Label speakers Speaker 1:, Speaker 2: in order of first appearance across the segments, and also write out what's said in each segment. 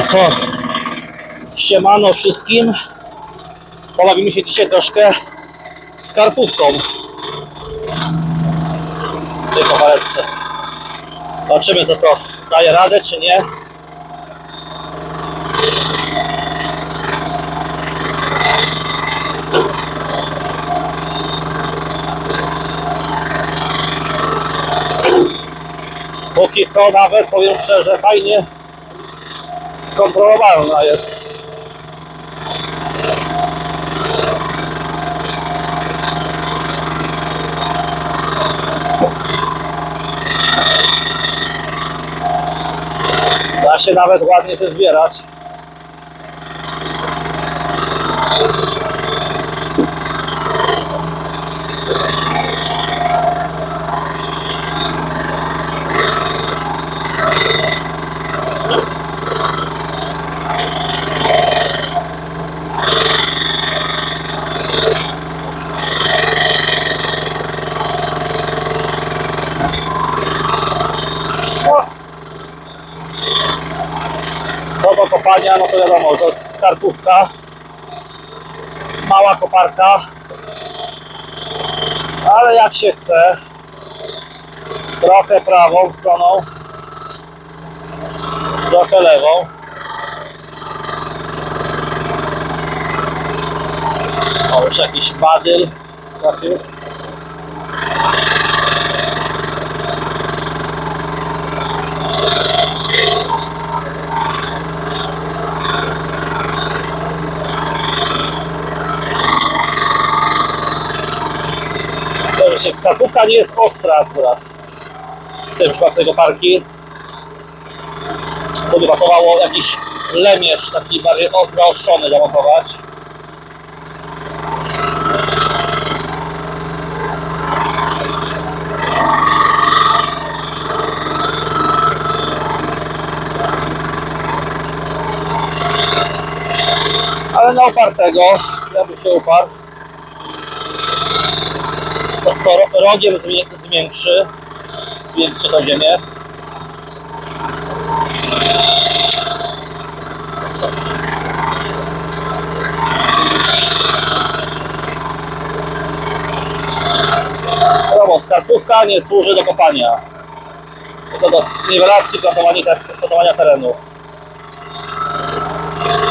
Speaker 1: To co? Siemano wszystkim. Pobawimy się dzisiaj troszkę z karpówką. W tej kopareczce. Zobaczymy co to daje radę czy nie. Póki co nawet powiem szczerze fajnie kontrolowalna jest. Da się nawet ładnie tym zbierać. O! Co do kopania, no to wiadomo, to jest skarpówka. Mała koparka. Ale jak się chce. Trochę prawą stroną. Trochę lewą. O, już jakiś badyl trafił. Się skarpówka nie jest ostra akurat. W tym tego parki. Tu by pasowało jakiś lemierz taki bardziej os- zaostrzony zamontować. Ale na opartego, ja bym się uparł to, to ro- rogiem zwiększy, zwiększy tą ziemię. Wiadomo, skarpówka nie służy do kopania, tylko do niwelacji plantowania, te- plantowania terenu.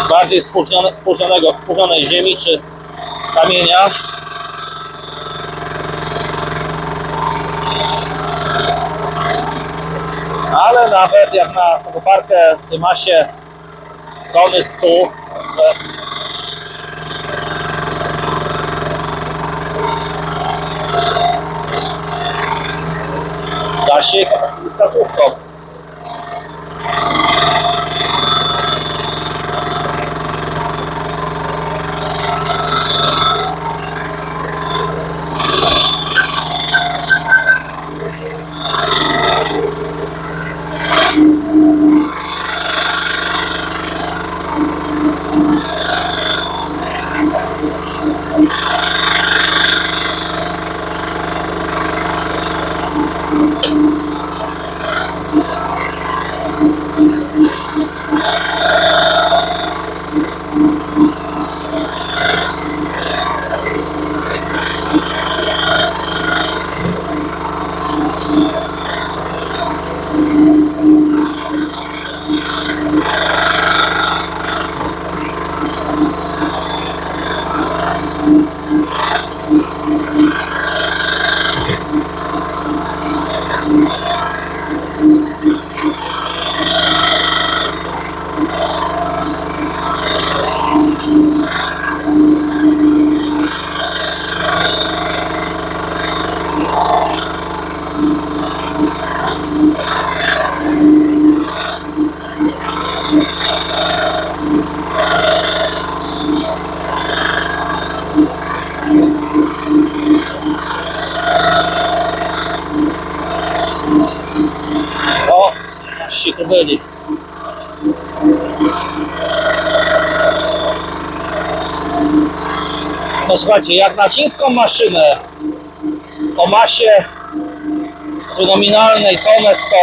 Speaker 1: Bardziej spółcznione, spółcznionego, spółcznionej ziemi czy kamienia Ale nawet jak na tą koparkę w tej masie tony 100, to da się z kartówką. O, ci tu byli. No słuchajcie, jak na chińską maszynę o masie nominalnej tonę 100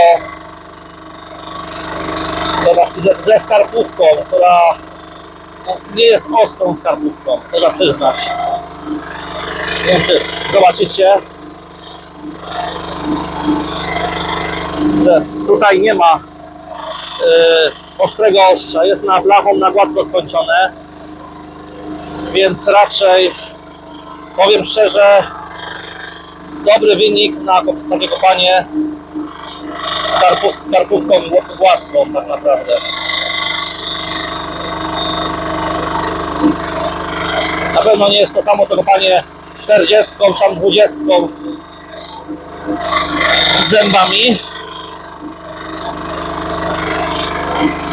Speaker 1: Dobra, ze, ze skarpówką, która no, nie jest ostrą skarpówką, trzeba przyznać. Nie wiem, czy zobaczycie, że tutaj nie ma y, ostrego ostrza, jest na blachą na gładko skończone, więc raczej powiem szczerze, dobry wynik na takie kopanie skarpu, skarpówką gł- gładką tak naprawdę. Na pewno nie jest to samo co kopanie 40 czy tam 20 z zębami,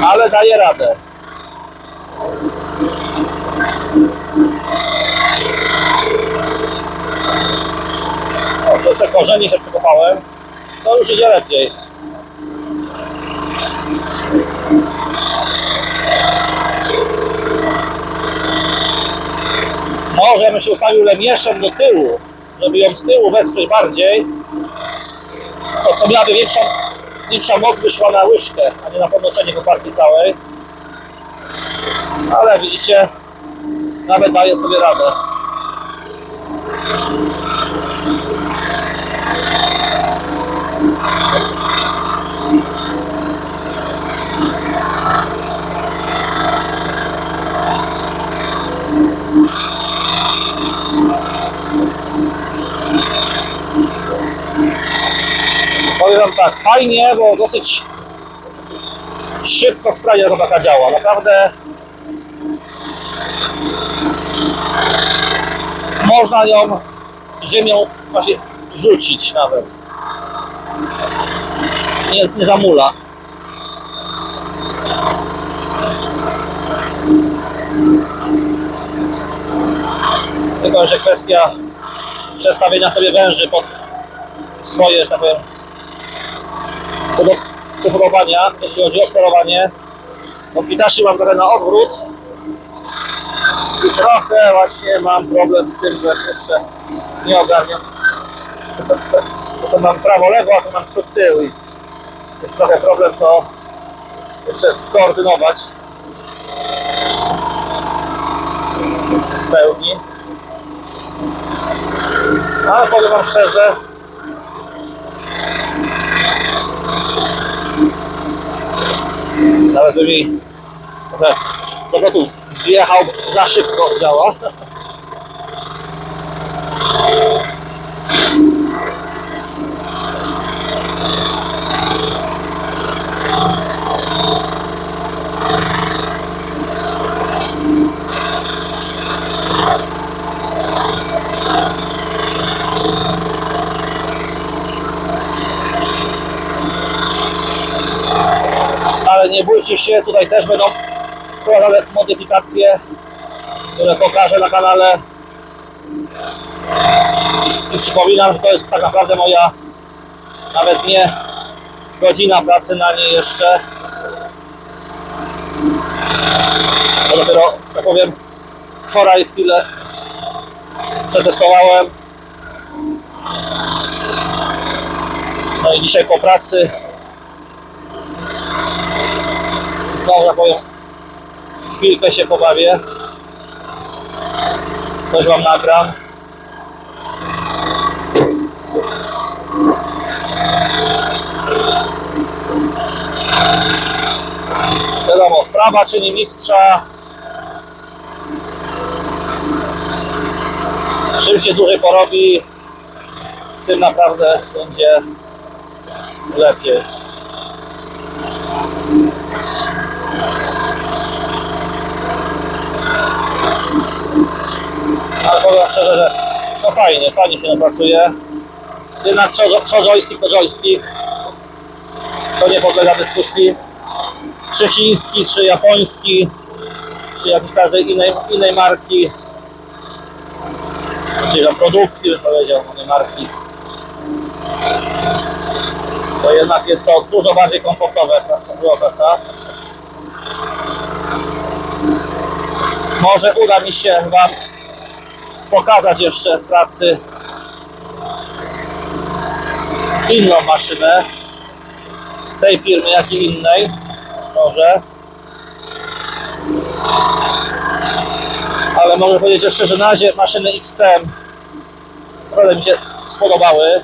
Speaker 1: ale daje radę. Jest te korzenie się przekopałem. To już idzie lepiej. Może bym się ustawił lemieszem do tyłu, żeby ją z tyłu wesprzeć bardziej. To, to miałaby większą, większa moc wyszła na łyżkę, a nie na podnoszenie koparki całej. Ale widzicie, nawet daje sobie radę. Powiem wam tak, fajnie, bo dosyć szybko sprawia robaka działa. Naprawdę można ją ziemią właśnie rzucić nawet. Nie, nie zamula. Tylko, że kwestia przestawienia sobie węży pod swoje, że tak powiem, do upodobania, jeśli chodzi o sterowanie. No Fitashi mam trochę na odwrót. I trochę właśnie mam problem z tym, że jeszcze nie ogarniam. To mam prawo, lewo, a tu mam przód, tył i jest trochę problem to jeszcze skoordynować w pełni. Ale powiem wam szczerze, Nawet by mi trochę zjechał, za szybko działa. Bójcie się, tutaj też będą wprowadzane modyfikacje, które pokażę na kanale. I przypominam, że to jest tak naprawdę moja nawet nie godzina pracy na niej jeszcze. Bo dopiero, tak powiem, wczoraj chwilę przetestowałem. No i dzisiaj po pracy znowu tak powiem chwilkę się pobawię. Coś wam nagram. Wiadomo wprawa czyni mistrza. Czym się dłużej porobi tym naprawdę będzie lepiej ale powiem szczerze, że no fajnie, fajnie się napracuje. Jednak co, co joystick to joystick. To nie podlega dyskusji. Czy chiński, czy japoński, czy jakiejś każdej innej, innej marki. Czyli tam produkcji bym powiedział, nie marki. To jednak jest to dużo bardziej komfortowe, praca. Może uda mi się Wam pokazać jeszcze w pracy inną maszynę tej firmy, jak i innej. Może. Ale mogę powiedzieć jeszcze, że na razie maszyny XTM naprawdę mi się spodobały.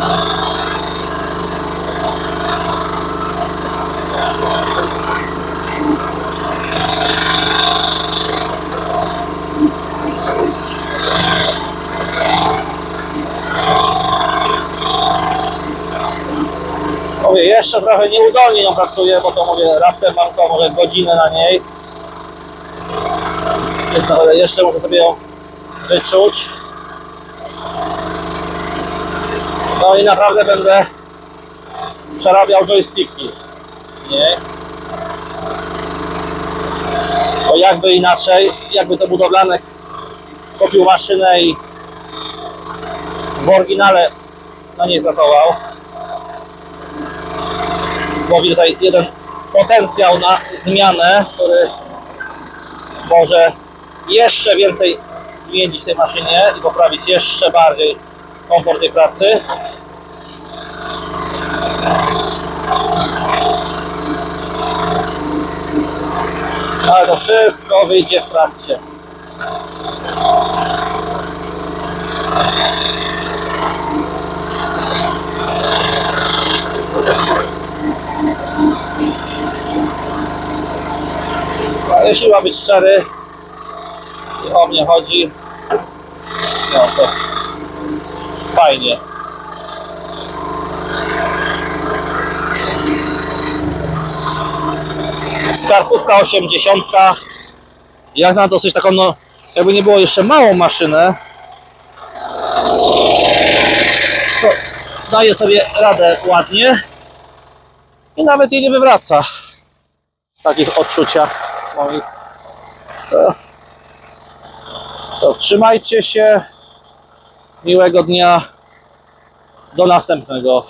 Speaker 1: Mówię, jeszcze trochę nieudolnie ją pracuję, bo to mówię, raptem mam co, może godzinę na niej. Więc naprawdę jeszcze muszę sobie ją wyczuć. No i naprawdę będę przerabiał joysticki. Nie? Bo jakby inaczej, jakby to budowlanek kupił maszynę i w oryginale na niej pracował, widzę tutaj jeden potencjał na zmianę, który może jeszcze więcej zmienić tej maszynie i poprawić jeszcze bardziej komfort tej pracy. Ale to wszystko wyjdzie w trakcie. A jeśli ma być szczery i o mnie chodzi, no to fajnie. Skarpówka 80. Jak na dosyć taką, no, jakby nie było jeszcze małą maszynę, to daje sobie radę ładnie i nawet jej nie wywraca w takich odczuciach moich. To, to trzymajcie się. Miłego dnia. Do następnego.